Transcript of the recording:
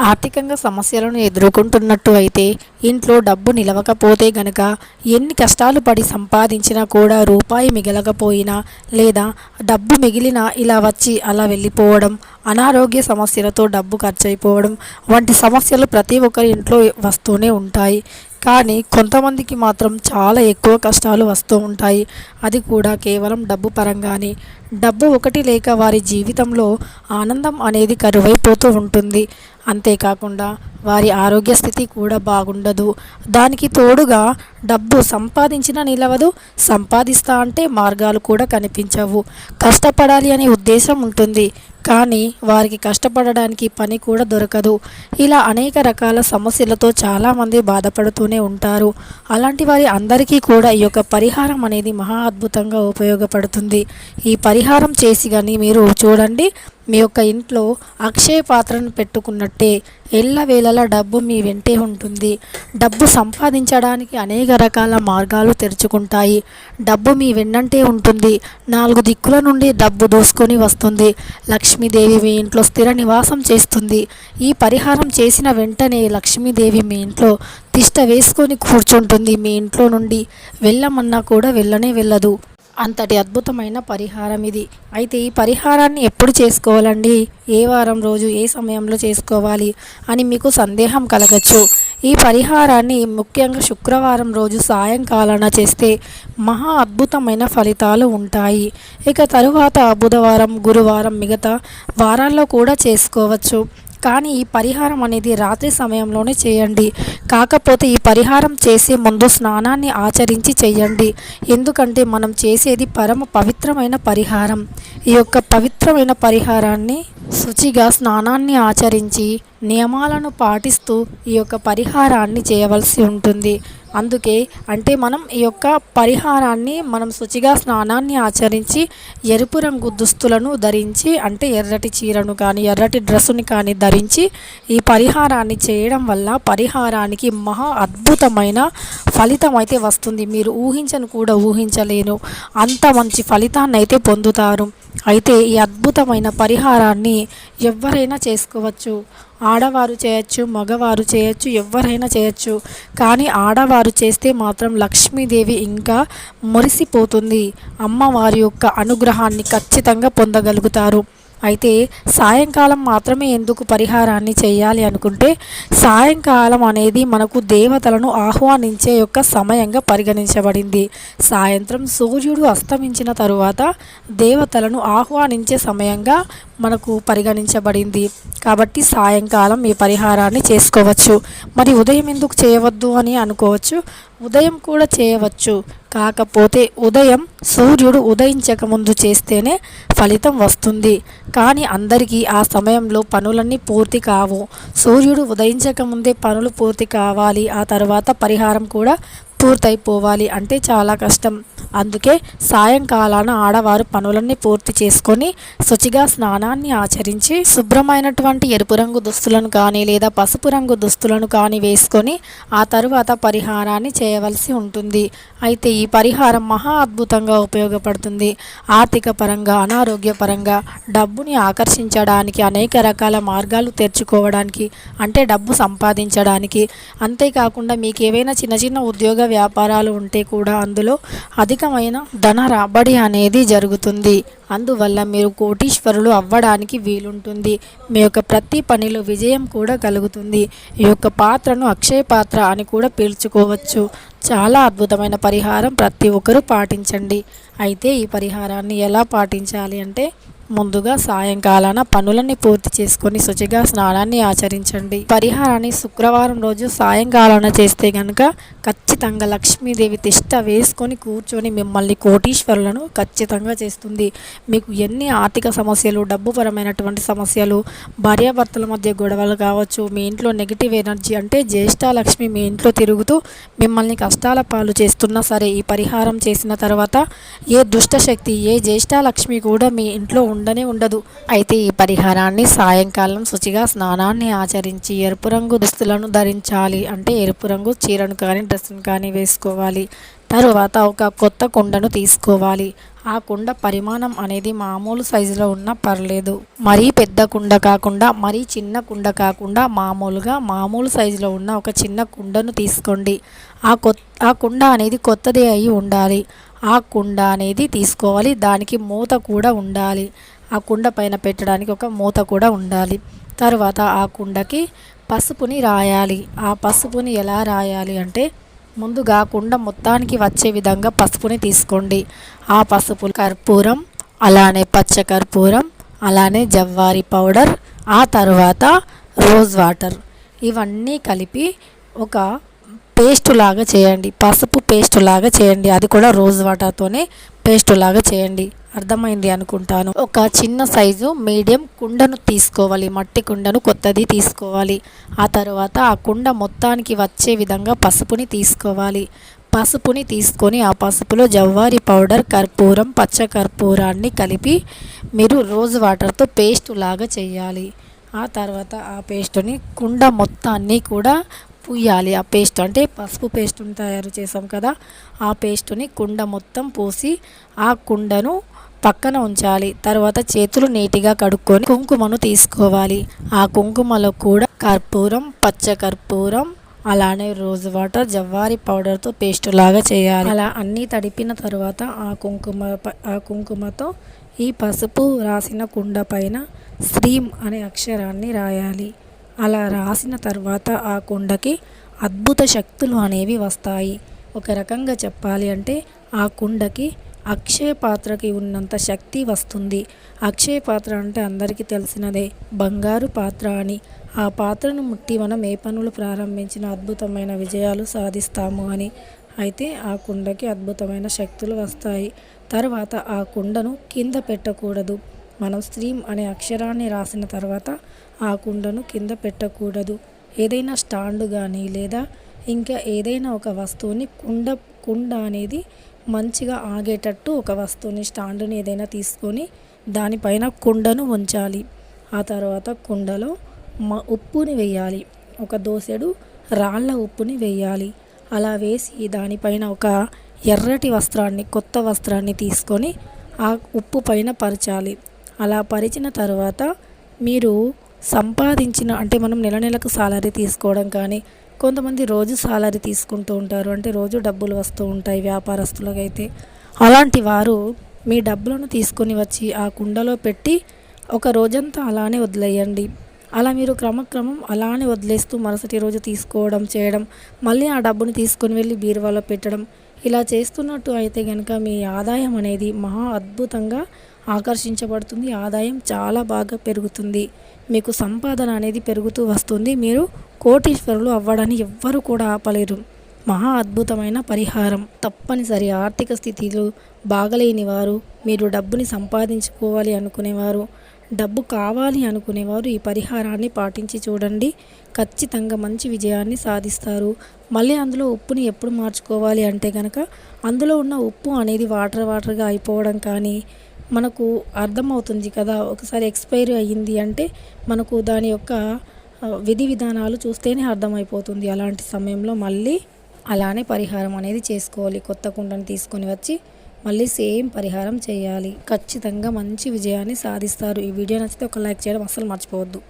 ఆర్థికంగా సమస్యలను ఎదుర్కొంటున్నట్టు అయితే ఇంట్లో డబ్బు నిలవకపోతే గనక ఎన్ని కష్టాలు పడి సంపాదించినా కూడా రూపాయి మిగలకపోయినా లేదా డబ్బు మిగిలినా ఇలా వచ్చి అలా వెళ్ళిపోవడం అనారోగ్య సమస్యలతో డబ్బు ఖర్చు అయిపోవడం వంటి సమస్యలు ప్రతి ఒక్కరి ఇంట్లో వస్తూనే ఉంటాయి. కానీ కొంతమందికి మాత్రం చాలా ఎక్కువ కష్టాలు వస్తూ ఉంటాయి. అది కూడా కేవలం డబ్బు పరంగానే. డబ్బు ఒకటి లేక వారి జీవితంలో ఆనందం అనేది కరువైపోతూ ఉంటుంది. అంతేకాకుండా వారి ఆరోగ్య స్థితి కూడా బాగుండదు. దానికి తోడుగా డబ్బు సంపాదించిన నిలవదు సంపాదిస్తా అంటే మార్గాలు కూడా కనిపించవు. కష్టపడాలి అనే ఉద్దేశం ఉంటుంది. కానీ వారికి కష్టపడడానికి పని కూడా దొరకదు. ఇలా అనేక రకాల సమస్యలతో చాలామంది బాధపడుతూనే ఉంటారు. అలాంటి వారి అందరికీ కూడా ఈ యొక్క పరిహారం అనేది మహా అద్భుతంగా ఉపయోగపడుతుంది. ఈ పరిహారం చేసి కానీ మీరు చూడండి. మీ యొక్క ఇంట్లో అక్షయ పాత్రను పెట్టుకున్నట్టే ఎల్లవేళలా డబ్బు మీ వెంటే ఉంటుంది. డబ్బు సంపాదించడానికి అనేక రకాల మార్గాలు తెరుచుకుంటాయి. డబ్బు మీ వెన్నంటే ఉంటుంది. నాలుగు దిక్కుల నుండి డబ్బు దూసుకొని వస్తుంది. లక్ష్మీదేవి మీ ఇంట్లో స్థిర నివాసం చేస్తుంది. ఈ పరిహారం చేసిన వెంటనే లక్ష్మీదేవి మీ ఇంట్లో తిష్ట వేసుకొని కూర్చుంటుంది. మీ ఇంట్లో నుండి వెళ్ళమన్నా కూడా వెళ్ళనే వెళ్ళదు. అంతటి అద్భుతమైన పరిహారం ఇది. అయితే ఈ పరిహారాన్ని ఎప్పుడు చేసుకోవాలండి? ఏ వారం రోజు ఏ సమయంలో చేసుకోవాలి అని మీకు సందేహం కలగచ్చు. ఈ పరిహారాన్ని ముఖ్యంగా శుక్రవారం రోజు సాయంకాలాన చేస్తే మహా అద్భుతమైన ఫలితాలు ఉంటాయి. ఇక తరువాత బుధవారం గురువారం మిగతా వారాల్లో కూడా చేసుకోవచ్చు. కానీ ఈ పరిహారం అనేది రాత్రి సమయంలోనే చేయండి. కాకపోతే ఈ పరిహారం చేసే ముందు స్నానాన్ని ఆచరించి చేయండి. ఎందుకంటే మనం చేసేది పరమ పవిత్రమైన పరిహారం. ఈ యొక్క పవిత్రమైన పరిహారాన్ని శుచిగా స్నానాన్ని ఆచరించి నియమాలను పాటిస్తూ ఈ యొక్క పరిహారాన్ని చేయవలసి ఉంటుంది. అందుకే అంటే మనం ఈ యొక్క పరిహారాన్ని మనం శుచిగా స్నానాన్ని ఆచరించి ఎరుపు రంగు దుస్తులను ధరించి అంటే ఎర్రటి చీరను కానీ ఎర్రటి డ్రెస్సుని కానీ ధరించి ఈ పరిహారాన్ని చేయడం వల్ల పరిహారానికి మహా అద్భుతమైన ఫలితం అయితే వస్తుంది. మీరు ఊహించను కూడా ఊహించలేను. అంత మంచి ఫలితాన్ని అయితే పొందుతారు. అయితే ఈ అద్భుతమైన పరిహారాన్ని ఎవరైనా చేసుకోవచ్చు. ఆడవారు చేయొచ్చు మగవారు చేయొచ్చు ఎవరైనా చేయొచ్చు. కానీ ఆడవారు చేస్తే మాత్రం లక్ష్మీదేవి ఇంకా మురిసిపోతుంది. అమ్మవారి యొక్క అనుగ్రహాన్ని ఖచ్చితంగా పొందగలుగుతారు. అయితే సాయంకాలం మాత్రమే ఎందుకు పరిహారాన్ని చేయాలి అనుకుంటే సాయంకాలం అనేది మనకు దేవతలను ఆహ్వానించే యొక్క సమయంగా పరిగణించబడింది. సాయంత్రం సూర్యుడు అస్తమించిన తరువాత దేవతలను ఆహ్వానించే సమయంగా మనకు పరిగణించబడింది. కాబట్టి సాయంకాలం ఈ పరిహారాన్ని చేసుకోవచ్చు. మరి ఉదయం ఎందుకు చేయవద్దు అని అనుకోవచ్చు? ఉదయం కూడా చేయవచ్చు. కాకపోతే ఉదయం సూర్యుడు ఉదయించక ముందు చేస్తేనే ఫలితం వస్తుంది. కానీ అందరికీ ఆ సమయంలో పనులన్నీ పూర్తి కావు. సూర్యుడు ఉదయించక ముందే పనులు పూర్తి కావాలి. ఆ తర్వాత పరిహారం కూడా పూర్తయిపోవాలి. అంటే చాలా కష్టం. అందుకే సాయంకాలాన ఆడవారు పనులన్నీ పూర్తి చేసుకొని శుచిగా స్నానాన్ని ఆచరించి శుభ్రమైనటువంటి ఎరుపు రంగు దుస్తులను కానీ లేదా పసుపు రంగు దుస్తులను కానీ వేసుకొని ఆ తరువాత పరిహారాన్ని చేయవలసి ఉంటుంది. అయితే ఈ పరిహారం మహా అద్భుతంగా ఉపయోగపడుతుంది. ఆర్థిక పరంగా అనారోగ్య పరంగా డబ్బుని ఆకర్షించడానికి అనేక రకాల మార్గాలు తెరుచుకోవడానికి అంటే డబ్బు సంపాదించడానికి. అంతేకాకుండా మీకు ఏవైనా చిన్న చిన్న ఉద్యోగ వ్యాపారాలు ఉంటే కూడా అందులో అధికమైన ధన రాబడి అనేది జరుగుతుంది. అందువల్ల మీరు కోటీశ్వరులు అవ్వడానికి వీలుంటుంది. మీ యొక్క ప్రతి పనిలో విజయం కూడా కలుగుతుంది. ఈ యొక్క పాత్రను అక్షయ పాత్ర అని కూడా పీల్చుకోవచ్చు. చాలా అద్భుతమైన పరిహారం ప్రతి ఒక్కరూ పాటించండి. అయితే ఈ పరిహారాన్ని ఎలా పాటించాలి అంటే ముందుగా సాయంకాలాన పనులన్నీ పూర్తి చేసుకొని శుచిగా స్నానాన్ని ఆచరించండి. పరిహారాన్ని శుక్రవారం రోజు సాయంకాలాన చేస్తే గనక ఖచ్చితంగా లక్ష్మీదేవి తిష్ట వేసుకొని కూర్చొని మిమ్మల్ని కోటీశ్వరులను ఖచ్చితంగా చేస్తుంది. మీకు ఎన్ని ఆర్థిక సమస్యలు డబ్బుపరమైనటువంటి సమస్యలు భార్యాభర్తల మధ్య గొడవలు కావచ్చు మీ ఇంట్లో నెగిటివ్ ఎనర్జీ అంటే జ్యేష్ఠ లక్ష్మి మీ ఇంట్లో తిరుగుతూ మిమ్మల్ని కష్టాల పాలు చేస్తున్నా సరే ఈ పరిహారం చేసిన తర్వాత ఏ దుష్టశక్తి ఏ జ్యేష్ఠ లక్ష్మి కూడా మీ ఇంట్లో ఉండనే ఉండదు. అయితే ఈ పరిహారాన్ని సాయంకాలం శుచిగా స్నానాన్ని ఆచరించి ఎరుపు రంగు దుస్తులను ధరించాలి అంటే ఎరుపు రంగు చీరను కానీ డ్రెస్ను కానీ వేసుకోవాలి. తరువాత ఒక కొత్త కుండను తీసుకోవాలి. ఆ కుండ పరిమాణం అనేది మామూలు సైజులో ఉన్నా పర్లేదు. మరీ పెద్ద కుండ కాకుండా మరీ చిన్న కుండ కాకుండా మామూలుగా మామూలు సైజులో ఉన్న ఒక చిన్న కుండను తీసుకోండి. ఆ కొ ఆ కుండ అనేది కొత్తది అయి ఉండాలి. ఆ కుండ అనేది తీసుకోవాలి. దానికి మూత కూడా ఉండాలి. ఆ కుండ పైన పెట్టడానికి ఒక మూత కూడా ఉండాలి. తర్వాత ఆ కుండకి పసుపుని రాయాలి. ఆ పసుపుని ఎలా రాయాలి అంటే ముందుగా కుండ మొత్తానికి వచ్చే విధంగా పసుపుని తీసుకోండి. ఆ పసుపు కర్పూరం అలానే పచ్చ కర్పూరం అలానే జవ్వారి పౌడర్ ఆ తర్వాత రోజ్ వాటర్. ఇవన్నీ కలిపి ఒక పేస్ట్ లాగా చేయండి. పసుపు పేస్ట్ లాగా చేయండి. అది కూడా రోజ్ వాటర్తోనే పేస్ట్ లాగా చేయండి. అర్థమైంది అనుకుంటాను. ఒక చిన్న సైజు మీడియం కుండను తీసుకోవాలి. మట్టి కుండను కొత్తది తీసుకోవాలి. ఆ తర్వాత ఆ కుండ మొత్తానికి వచ్చే విధంగా పసుపుని తీసుకోవాలి. పసుపుని తీసుకొని ఆ పసుపులో జవ్వారి పౌడర్ కర్పూరం పచ్చ కర్పూరాన్ని కలిపి మీరు రోజ్ వాటర్తో పేస్ట్ లాగా చేయాలి. ఆ తర్వాత ఆ పేస్ట్ని కుండ మొత్తాన్ని కూడా పూయాలి ఆ పేస్ట్ అంటే పసుపు పేస్ట్ని తయారు చేసాం కదా ఆ పేస్ట్ని కుండ మొత్తం పోసి ఆ కుండను పక్కన ఉంచాలి. తర్వాత చేతులు నీటిగా కడుక్కొని కుంకుమను తీసుకోవాలి. ఆ కుంకుమలో కూడా కర్పూరం పచ్చ కర్పూరం అలానే రోజ్ వాటర్ జవ్వారి పౌడర్తో పేస్ట్ లాగా చేయాలి. అలా అన్నీ తడిపిన తర్వాత ఆ కుంకుమ ఆ కుంకుమతో ఈ పసుపు రాసిన కుండ పైన శ్రీం అనే అక్షరాన్ని రాయాలి. అలా రాసిన తర్వాత ఆ కుండకి అద్భుత శక్తులు అనేవి వస్తాయి. ఒక రకంగా చెప్పాలి అంటే ఆ కుండకి అక్షయ పాత్రకి ఉన్నంత శక్తి వస్తుంది. అక్షయ పాత్ర అంటే అందరికీ తెలిసినదే. బంగారు పాత్ర అని. ఆ పాత్రను ముట్టి మనం ఏ పనులు ప్రారంభించిన అద్భుతమైన విజయాలు సాధిస్తాము అని. అయితే ఆ కుండకి అద్భుతమైన శక్తులు వస్తాయి. తర్వాత ఆ కుండను కింద పెట్టకూడదు. మనం స్త్రీ అనే అక్షరాన్ని రాసిన తర్వాత ఆ కుండను కింద పెట్టకూడదు. ఏదైనా స్టాండ్ కానీ లేదా ఇంకా ఏదైనా ఒక వస్తువుని కుండ కుండ అనేది మంచిగా ఆగేటట్టు ఒక వస్తువుని స్టాండ్ని ఏదైనా తీసుకొని దానిపైన కుండను ఉంచాలి. ఆ తర్వాత కుండలో మ ఉప్పుని వేయాలి. ఒక దోసెడు రాళ్ళ ఉప్పుని వేయాలి. అలా వేసి దానిపైన ఒక ఎర్రటి వస్త్రాన్ని కొత్త వస్త్రాన్ని తీసుకొని ఆ ఉప్పు పైన పరచాలి. అలా పరిచిన తర్వాత మీరు సంపాదించిన అంటే మనం నెల నెలకు సాలరీ తీసుకోవడం కానీ కొంతమంది రోజు సాలరీ తీసుకుంటూ ఉంటారు. అంటే రోజు డబ్బులు వస్తూ ఉంటాయి వ్యాపారస్తులకైతే అలాంటి వారు మీ డబ్బులను తీసుకొని వచ్చి ఆ కుండలో పెట్టి ఒక రోజంతా అలానే వదిలేయండి. అలా మీరు క్రమక్రమం అలానే వదిలేస్తూ మరుసటి రోజు తీసుకోవడం చేయడం మళ్ళీ ఆ డబ్బును తీసుకొని వెళ్ళి బీరువాలో పెట్టడం ఇలా చేస్తున్నట్టు అయితే కనుక మీ ఆదాయం అనేది మహా అద్భుతంగా ఆకర్షించబడుతుంది. ఆదాయం చాలా బాగా పెరుగుతుంది. మీకు సంపాదన అనేది పెరుగుతూ వస్తుంది. మీరు కోటీశ్వరులు అవ్వడాన్ని ఎవ్వరూ కూడా ఆపలేరు. మహా అద్భుతమైన పరిహారం. తప్పనిసరి ఆర్థిక స్థితిలో బాగలేని వారు మీరు డబ్బుని సంపాదించుకోవాలి అనుకునేవారు డబ్బు కావాలి అనుకునేవారు ఈ పరిహారాన్ని పాటించి చూడండి. ఖచ్చితంగా మంచి విజయాన్ని సాధిస్తారు. మళ్ళీ అందులో ఉప్పుని ఎప్పుడు మార్చుకోవాలి అంటే కనుక అందులో ఉన్న ఉప్పు అనేది వాటర్ వాటర్గా అయిపోవడం కానీ మనకు అర్థమవుతుంది కదా ఒకసారి ఎక్స్పైరీ అయ్యింది అంటే మనకు దాని యొక్క విధి విధానాలు చూస్తేనే అర్థమైపోతుంది. అలాంటి సమయంలో మళ్ళీ అలానే పరిహారం అనేది చేసుకోవాలి. కొత్త కుండను తీసుకొని వచ్చి మళ్ళీ సేమ్ పరిహారం చేయాలి. ఖచ్చితంగా మంచి విజయాన్ని సాధిస్తారు. ఈ వీడియో నచ్చితే ఒక లైక్ చేయడం అస్సలు మర్చిపోవద్దు.